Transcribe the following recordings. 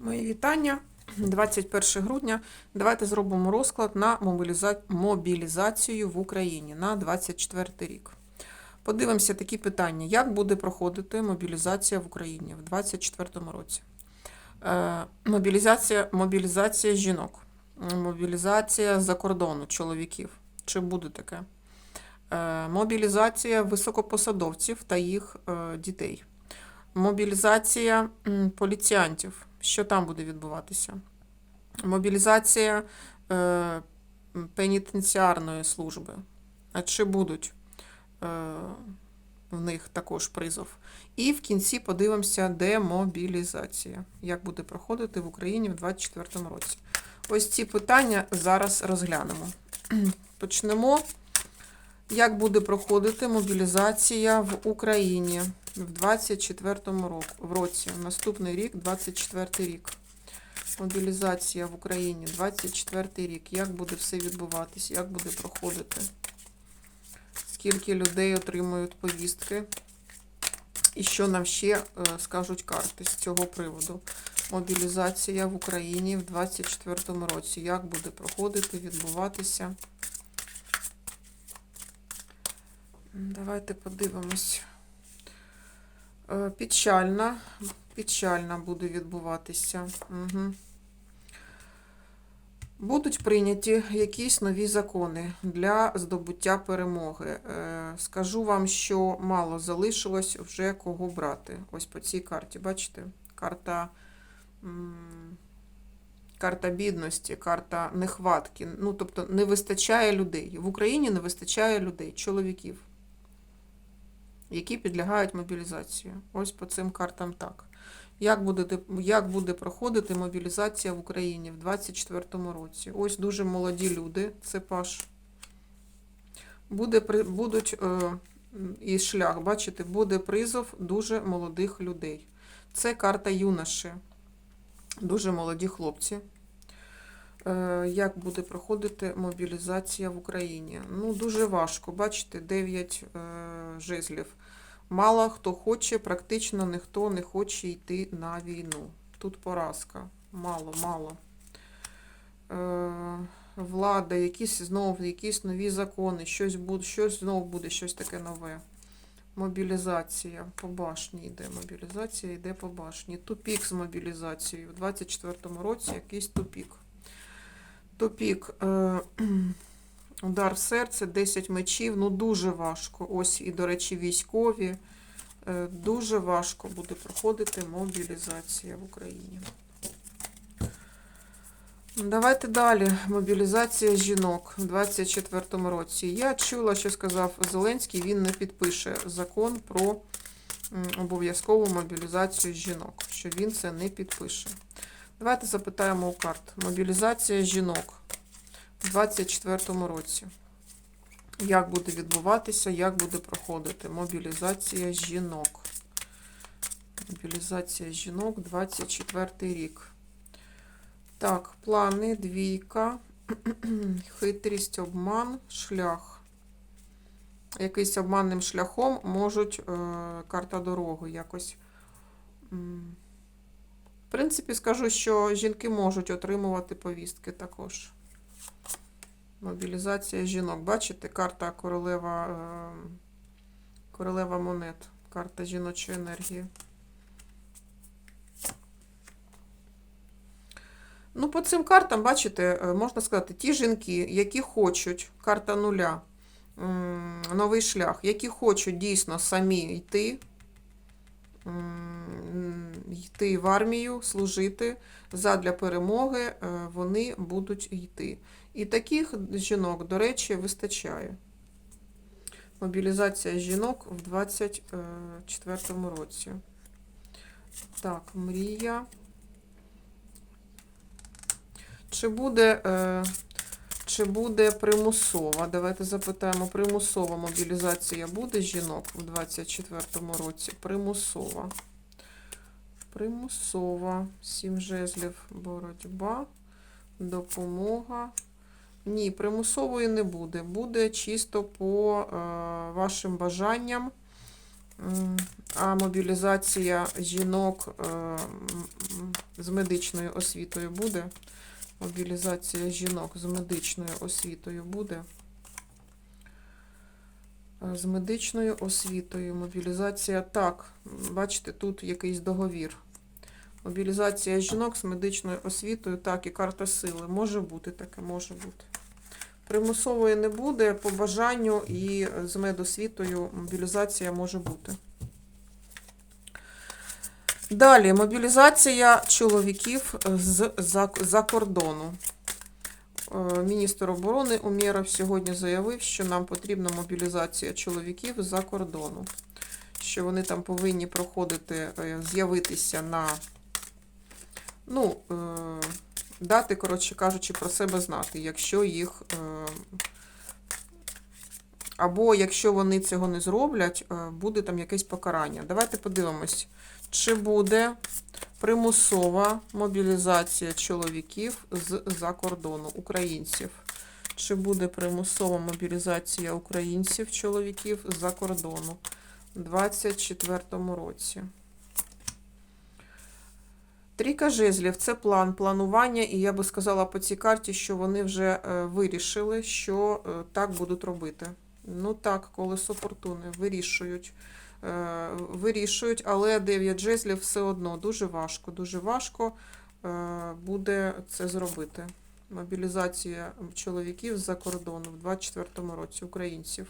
Мої вітання. 21 грудня. Давайте зробимо розклад на мобіліза- мобілізацію в Україні на 24 рік. Подивимося такі питання. Як буде проходити мобілізація в Україні в 2024 році? Е, Мобілізація, мобілізація жінок, мобілізація за кордону чоловіків. Чи буде таке? Е, Мобілізація високопосадовців та їх е, дітей. Мобілізація поліціянтів. Що там буде відбуватися? Мобілізація е, пенітенціарної служби. А чи будуть е, в них також призов? І в кінці подивимося демобілізація. Як буде проходити в Україні в 2024 році? Ось ці питання зараз розглянемо. Почнемо. Як буде проходити мобілізація в Україні в 24 року, в році? Наступний рік, 24 рік. Мобілізація в Україні, 24 рік. Як буде все відбуватись? Як буде проходити? Скільки людей отримують повістки? І що нам ще е, скажуть карти з цього приводу? Мобілізація в Україні в 24 році. Як буде проходити, відбуватися? Давайте подивимось. Печальна, печальна буде відбуватися. Угу. Будуть прийняті якісь нові закони для здобуття перемоги. Е, Скажу вам, що мало залишилось вже кого брати. Ось по цій карті, бачите? Карта, карта бідності, карта нехватки. Ну, тобто не вистачає людей. В Україні не вистачає людей, чоловіків які підлягають мобілізації. Ось по цим картам так. Як буде, як буде проходити мобілізація в Україні в 2024 році? Ось дуже молоді люди, це паш. Буде, будуть е, і шлях, бачите, буде призов дуже молодих людей. Це карта юноші. Дуже молоді хлопці. Е, Як буде проходити мобілізація в Україні? Ну, дуже важко. Бачите, 9 е, жезлів. Мало хто хоче, практично ніхто не хоче йти на війну. Тут поразка. Мало, мало. Е, влада, якісь знову якісь нові закони, щось буде, щось знову буде, щось таке нове. Мобілізація по башні йде. Мобілізація йде по башні. Тупік з мобілізацією. У 24-му році якийсь тупік. Тупік. Е, удар в серце, 10 мечів. Ну, дуже важко. Ось і, до речі, військові. Е, дуже важко буде проходити мобілізація в Україні. Давайте далі. Мобілізація жінок у 24-му році. Я чула, що сказав Зеленський, він не підпише закон про обов'язкову мобілізацію жінок, що він це не підпише. Давайте запитаємо у карт. Мобілізація жінок у 24-му році. Як буде відбуватися, як буде проходити мобілізація жінок? Мобілізація жінок 24 рік. Так, плани, двійка, хитрість, обман, шлях. Якийсь обманним шляхом можуть е, карта дороги якось. В принципі, скажу, що жінки можуть отримувати повістки також. Мобілізація жінок. Бачите, карта королева, е, королева монет, карта жіночої енергії. Ну, по цим картам, бачите, е, можна сказати, ті жінки, які хочуть, карта нуля, новий шлях, які хочуть дійсно самі йти, йти в армію, служити задля перемоги, е, вони будуть йти. І таких жінок, до речі, вистачає. Мобілізація жінок в 24 році. Так, мрія. Чи буде, е, чи буде примусова? Давайте запитаємо, примусова мобілізація буде жінок у 24 році? Примусова. Примусова. Сім жезлів боротьба, допомога. Ні, примусової не буде. Буде чисто по е, вашим бажанням. А мобілізація жінок е, з медичною освітою буде. Мобілізація жінок з медичною освітою буде. Е, З медичною освітою. Мобілізація. Так, бачите, тут якийсь договір. Мобілізація жінок з медичною освітою, так, і карта сили. Може бути таке, може бути. Примусової не буде, по бажанню і з медосвітою мобілізація може бути. Далі, мобілізація чоловіків з за, за кордону. Е, Міністр оборони Умєров сьогодні заявив, що нам потрібна мобілізація чоловіків за кордону. Що вони там повинні проходити, е, з'явитися на, ну, е, дати, коротше кажучи, про себе знати, якщо їх. е, Або якщо вони цього не зроблять, е, буде там якесь покарання. Давайте подивимось, чи буде примусова мобілізація чоловіків з-за кордону, українців. Чи буде примусова мобілізація українців, чоловіків з-за кордону у 2024 році? Трійка жезлів це план, планування, і я би сказала по цій карті, що вони вже е, вирішили, що е, так будуть робити. Ну так, колесо фортуни вирішують. Е, вирішують, але 9 жезлів все одно дуже важко. Дуже важко буде це зробити. Мобілізація чоловіків з-за кордону в 24 році, українців.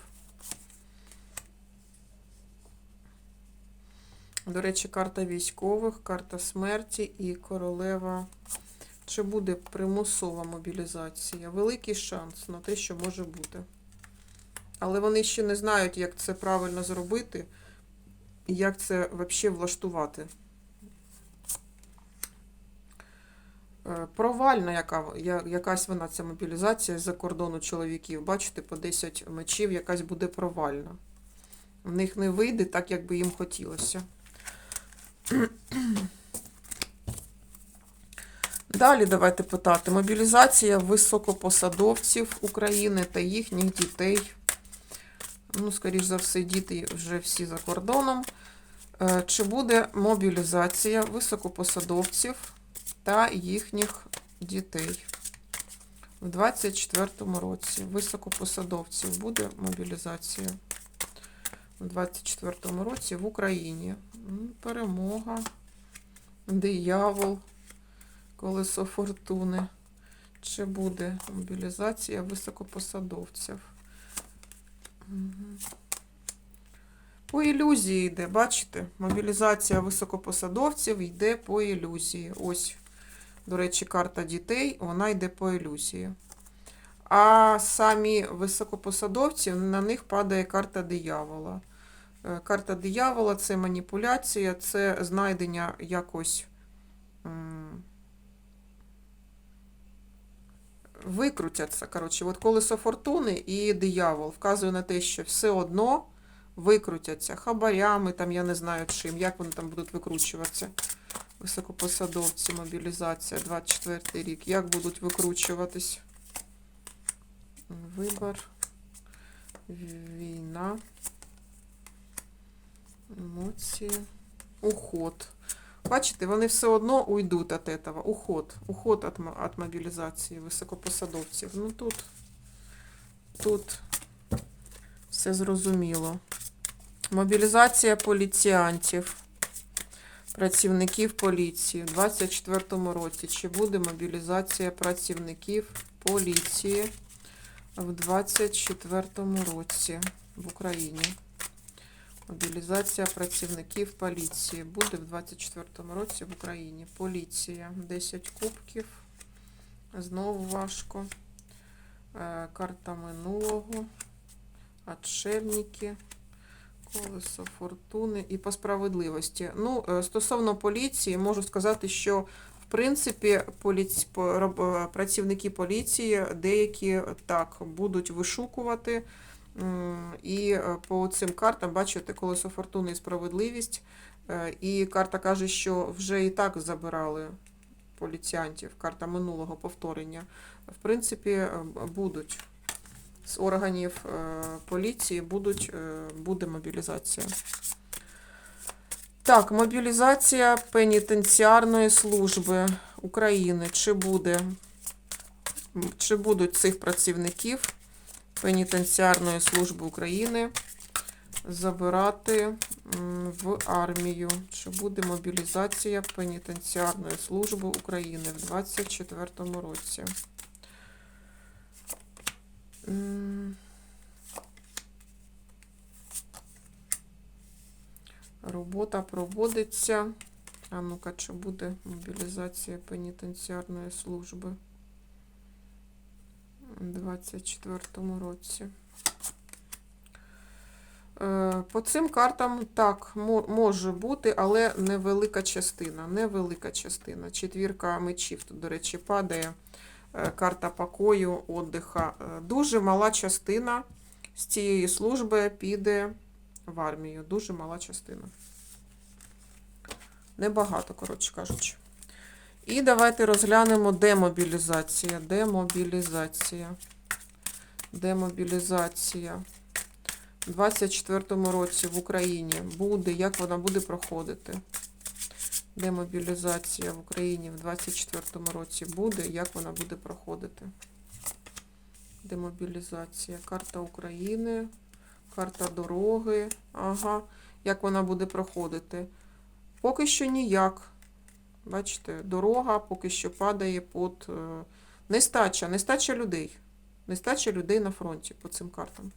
До речі, карта військових, карта смерті і королева. Чи буде примусова мобілізація? Великий шанс на те, що може бути. Але вони ще не знають, як це правильно зробити і як це взагалі влаштувати. Е, Провальна яка, якась вона ця мобілізація з-за кордону чоловіків. Бачите, по 10 мечів якась буде провальна. В них не вийде так, як би їм хотілося. Далі давайте питати. Мобілізація високопосадовців України та їхніх дітей. Ну, скоріш за все, діти вже всі за кордоном. Е, Чи буде мобілізація високопосадовців та їхніх дітей? У 24-му році високопосадовців буде мобілізація. У 24-му році в Україні. М, Перемога, диявол, колесо фортуни. Чи буде мобілізація високопосадовців? По ілюзії йде, бачите? Мобілізація високопосадовців йде по ілюзії. Ось, до речі, карта дітей, вона йде по ілюзії. А самі високопосадовці, на них падає карта диявола. Е, Карта диявола це маніпуляція, це знайдення якось викрутяться. Коротше, от колесо фортуни і диявол вказує на те, що все одно викрутяться хабарями, там я не знаю чим, як вони там будуть викручуватися. Високопосадовці, мобілізація, 24 рік. Як будуть викручуватись? Вибор, війна, емоції, уход. Бачите, вони все одно уйдуть від этого. Уход. Уход від, мобілізації високопосадовців. Ну тут, тут все зрозуміло. Мобілізація поліціянтів, працівників поліції у 24 році. Чи буде мобілізація працівників поліції в 24 році в Україні? Мобілізація працівників поліції буде в 24 році в Україні. Поліція. 10 кубків. Знову важко. Е, Карта минулого. Отшельники. Колесо фортуни і по справедливості. Ну, е, стосовно поліції, можу сказати, що в принципі поліці... е, працівники поліції деякі так будуть вишукувати. М, І е, по цим картам бачите колесо фортуни і справедливість. Е, І карта каже, що вже і так забирали поліціянтів. Карта минулого повторення. В принципі, е, будуть з органів е, поліції будуть, е, буде мобілізація. Так, мобілізація пенітенціарної служби України. Чи буде? Чи будуть цих працівників пенітенціарної служби України забирати в армію? Чи буде мобілізація пенітенціарної служби України в 2024 році? Робота проводиться. А ну-ка, чи буде мобілізація пенітенціарної служби у 2024 році? Е, По цим картам так, може бути, але невелика частина. Невелика частина. Четвірка мечів, тут, до речі, падає. Е, Карта покою, отдиха. Е, Дуже мала частина з цієї служби піде в армію. Дуже мала частина. Небагато, коротше кажучи. І давайте розглянемо демобілізація. Демобілізація. Демобілізація. У 24-му році в Україні буде, як вона буде проходити. Демобілізація в Україні в 24-му році буде, як вона буде проходити. Демобілізація. Карта України, карта дороги. Ага. Як вона буде проходити? Поки що ніяк. Бачите, дорога поки що падає під е, нестача, нестача людей. Нестача людей на фронті по цим картам.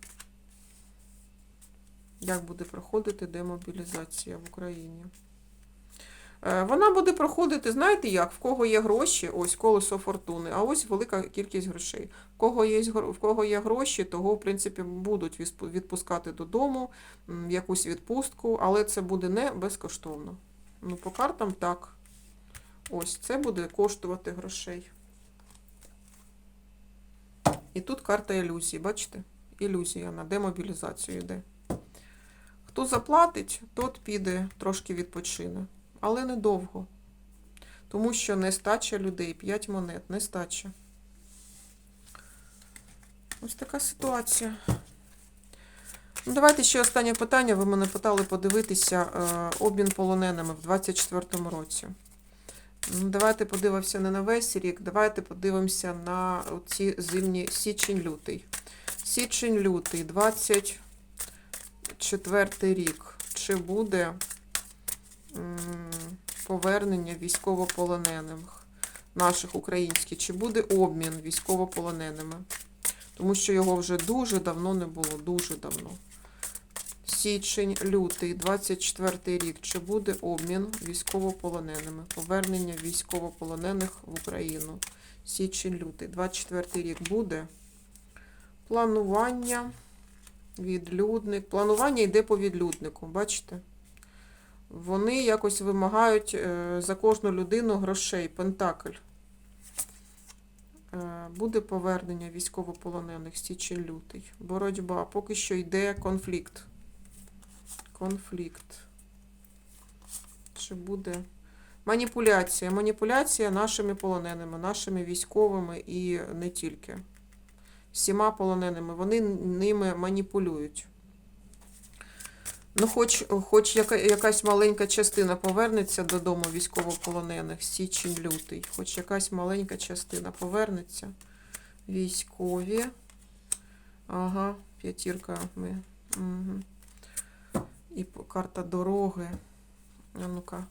Як буде проходити демобілізація в Україні? Е, Вона буде проходити, знаєте як, в кого є гроші, ось колесо фортуни, а ось велика кількість грошей. В кого є, в кого є гроші, того, в принципі, будуть відпускати додому, якусь відпустку, але це буде не безкоштовно. Ну, по картам так. Ось це буде коштувати грошей. І тут карта ілюзії, бачите? Ілюзія на демобілізацію йде. Хто заплатить, тот піде трошки відпочине. Але недовго. Тому що нестача людей, 5 монет, нестача. Ось така ситуація. Ну, давайте ще останнє питання. Ви мене питали подивитися е, обмін полоненими в 2024 році. Давайте подивимося не на весь рік, давайте подивимося на ці зимні січень-лютий. Січень-лютий, 24 рік. Чи буде повернення військовополонених наших українських? Чи буде обмін військовополоненими? Тому що його вже дуже давно не було, дуже давно. Січень, лютий, 24 рік. Чи буде обмін військовополоненими? Повернення військовополонених в Україну. Січень, лютий, 24 рік буде. Планування, відлюдник. Планування йде по відлюднику, бачите? Вони якось вимагають е, за кожну людину грошей. Пентакль. Е, Буде повернення військовополонених січень лютий. Боротьба. Поки що йде конфлікт. Конфлікт. Чи буде маніпуляція? Маніпуляція нашими полоненими, нашими військовими і не тільки. Всіма полоненими. Вони ними маніпулюють. Ну, хоч, хоч яка, якась маленька частина повернеться додому військовополонених, січень-лютий. Хоч якась маленька частина повернеться. Військові. Ага, п'ятірка ми. Угу. І карта дороги. А ну-ка.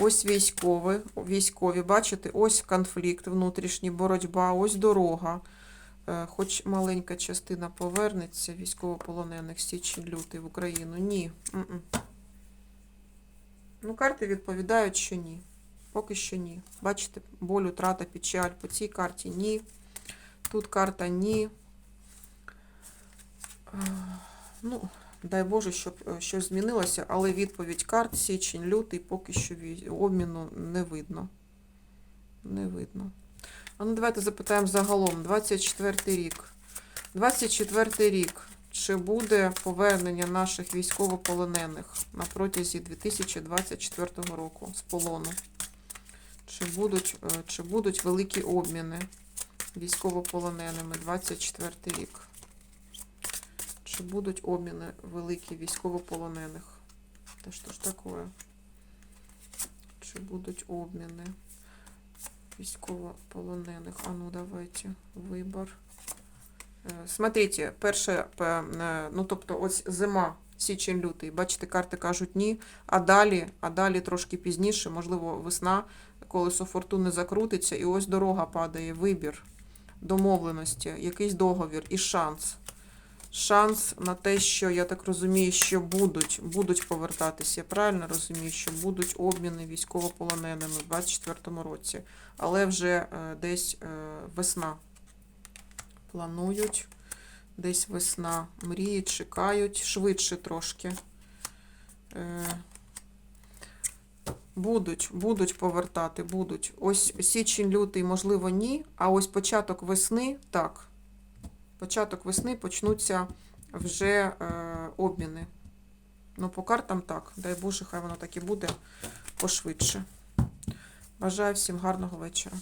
Ось військові. Військові, бачите, ось конфлікт, внутрішній боротьба, ось дорога. Е, Хоч маленька частина повернеться військовополонених січень-лютий в Україну. Ні. М-м. Ну, карти відповідають, що ні. Поки що ні. Бачите, боль, утрата, печаль. По цій карті ні. Тут карта ні. Е, Ну, дай Боже, щоб е, щось змінилося, але відповідь карт січень, лютий поки що обміну не видно. Не видно. А ну давайте запитаємо загалом. 24 рік. 24 рік. Чи буде повернення наших військовополонених на протязі 2024 року з полону? Чи будуть, е, чи будуть великі обміни військовополоненими 24 рік? Чи будуть обміни великі військовополонених? Та що ж такое? Чи будуть обміни військовополонених? А ну давайте, вибор. Е, Смотрите, перше, е, ну тобто ось зима, січень, лютий, бачите, карти кажуть ні, а далі, а далі трошки пізніше, можливо, весна, колесо фортуни закрутиться, і ось дорога падає, вибір, домовленості, якийсь договір і шанс. Шанс на те, що я так розумію, що будуть, будуть повертатися. Я правильно розумію, що будуть обміни військовополоненими в 24-му році, але вже е, десь е, весна планують. Десь весна. Мріють, чекають, швидше трошки. Е, Будуть, будуть повертати, будуть. Ось січень, лютий, можливо, ні. А ось початок весни, так. Початок весни почнуться вже е, обміни. Ну, по картам так. Дай Боже, хай воно так і буде пошвидше. Бажаю всім гарного вечора.